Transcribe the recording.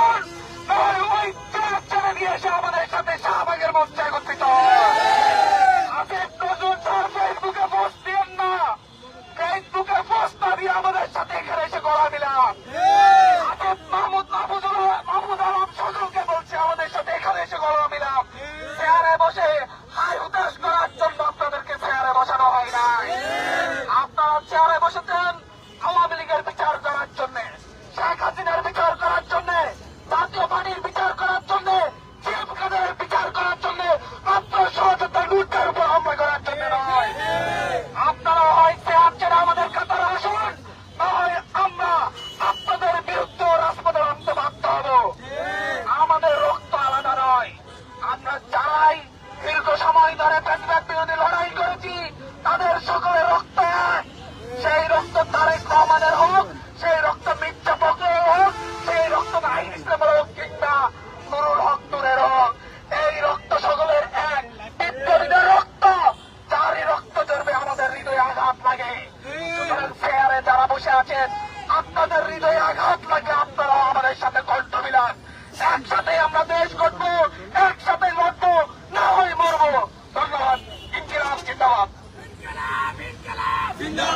Ah! ধরে president বিরোধী লড়াই করেছি, তাদের সকলের রক্ত, সেই রক্ত তারেক রহমানের হোক, সেই রক্ত মির্জা ফখরুল হোক, সেই রক্ত হোক কিংবা নুরুল হক নূরের হোক, এই রক্ত সকলের এক। বিপ্লবীদের রক্ত, যারই রক্ত ঝরবে আমাদের হৃদয়ে আঘাত লাগে। সুতরাং যারা বসে আছেন, আপনাদের হৃদয়ে আঘাত লাগে, আপনারা জিন্দাবাদ